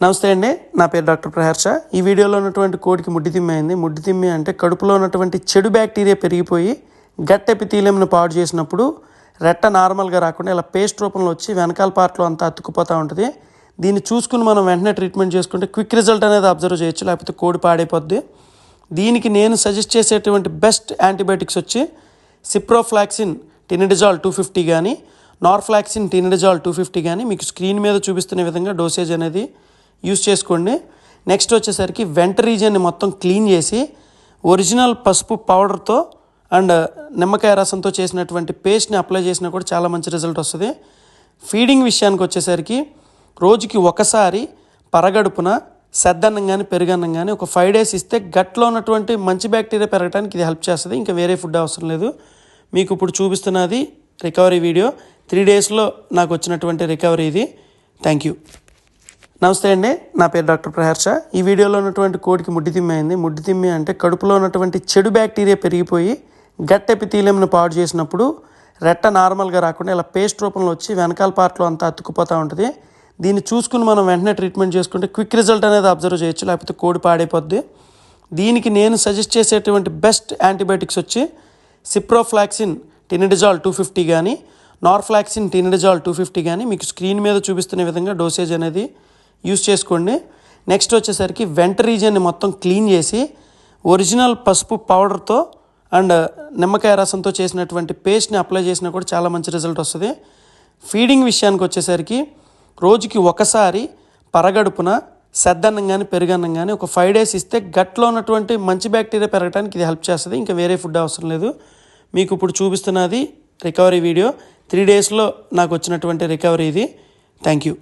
నమస్తే అండి నా పేరు డాక్టర్ ప్రహర్ష. ఈ వీడియోలో ఉన్నటువంటి కోడికి ముడ్డి తిమ్మి అయింది ముడ్డి తిమ్మి అంటే కడుపులో ఉన్నటువంటి చెడు బ్యాక్టీరియా పెరిగిపోయి గట్ ఎపిథీలియంను పాడు చేసినప్పుడు రెట్ట నార్మల్గా రాకుండా ఇలా పేస్ట్ రూపంలో వచ్చి వెనకాల పార్ట్లో అంతా అతుక్కుపోతూ ఉంటుంది. దీన్ని చూసుకుని మనం వెంటనే ట్రీట్మెంట్ చేసుకుంటే క్విక్ రిజల్ట్ అనేది అబ్జర్వ్ చేయొచ్చు లేకపోతే కోడి పాడైపోద్ది. దీనికి నేను సజెస్ట్ చేసేటువంటి బెస్ట్ యాంటీబయాటిక్స్ వచ్చి సిప్రోఫ్లాక్సిన్ టినిడిజాల్ టూ ఫిఫ్టీ కానీ నార్ఫ్లాక్సిన్ టినిడిజాల్ టూ ఫిఫ్టీ కానీ మీకు స్క్రీన్ మీద చూపిస్తున్న విధంగా డోసేజ్ అనేది యూస్ చేసుకోండి. నెక్స్ట్ వచ్చేసరికి వెంట రీజియన్ని మొత్తం క్లీన్ చేసి ఒరిజినల్ పసుపు పౌడర్తో అండ్ నిమ్మకాయ రసంతో చేసినటువంటి పేస్ట్ని అప్లై చేసినా కూడా చాలా మంచి రిజల్ట్ వస్తుంది. ఫీడింగ్ విషయానికి వచ్చేసరికి రోజుకి ఒకసారి పరగడుపున సెద్దన్నం కానీ పెరుగన్నం కానీ ఒక ఫైవ్ డేస్ ఇస్తే గట్లో ఉన్నటువంటి మంచి బ్యాక్టీరియా పెరగడానికి ఇది హెల్ప్ చేస్తుంది. ఇంకా వేరే ఫుడ్ అవసరం లేదు. మీకు ఇప్పుడు చూపిస్తున్నది రికవరీ వీడియో. త్రీ డేస్లో నాకు వచ్చినటువంటి రికవరీ ఇది. Thank you. నమస్తే అండి నా పేరు డాక్టర్ ప్రహర్ష. ఈ వీడియోలో ఉన్నటువంటి కోడికి ముడ్డి తిమ్మి అయింది ముడ్డి తిమ్మి అంటే కడుపులో ఉన్నటువంటి చెడు బ్యాక్టీరియా పెరిగిపోయి గట్ ఎపిథీలియంను పాడు చేసినప్పుడు రెట్ట నార్మల్గా రాకుండా ఇలా పేస్ట్ రూపంలో వచ్చి వెనకాల పార్ట్లో అంతా అతుక్కుపోతూ ఉంటుంది. దీన్ని చూసుకుని మనం వెంటనే ట్రీట్మెంట్ చేసుకుంటే క్విక్ రిజల్ట్ అనేది అబ్జర్వ్ చేయొచ్చు లేకపోతే కోడి పాడైపోద్ది. దీనికి నేను సజెస్ట్ చేసేటువంటి బెస్ట్ యాంటీబయాటిక్స్ వచ్చి సిప్రోఫ్లాక్సిన్ టినిడిజాల్ టూ ఫిఫ్టీ కానీ నార్ఫ్లాక్సిన్ టినిడిజాల్ టూ ఫిఫ్టీ కానీ మీకు స్క్రీన్ మీద చూపిస్తున్న విధంగా డోసేజ్ అనేది యూస్ చేసుకోండి. నెక్స్ట్ వచ్చేసరికి వెంట రీజియన్ని మొత్తం క్లీన్ చేసి ఒరిజినల్ పసుపు పౌడర్తో అండ్ నిమ్మకాయ రసంతో చేసినటువంటి పేస్ట్ని అప్లై చేసినా కూడా చాలా మంచి రిజల్ట్ వస్తుంది. ఫీడింగ్ విషయానికి వచ్చేసరికి రోజుకి ఒకసారి పరగడుపున సెద్దన్నం కానీ పెరుగన్నం కానీ ఒక ఫైవ్ డేస్ ఇస్తే గట్లో ఉన్నటువంటి మంచి బ్యాక్టీరియా పెరగడానికి ఇది హెల్ప్ చేస్తుంది. ఇంకా వేరే ఫుడ్ అవసరం లేదు. మీకు ఇప్పుడు చూపిస్తున్నది రికవరీ వీడియో. త్రీ డేస్లో నాకు వచ్చినటువంటి రికవరీ ఇది. Thank you.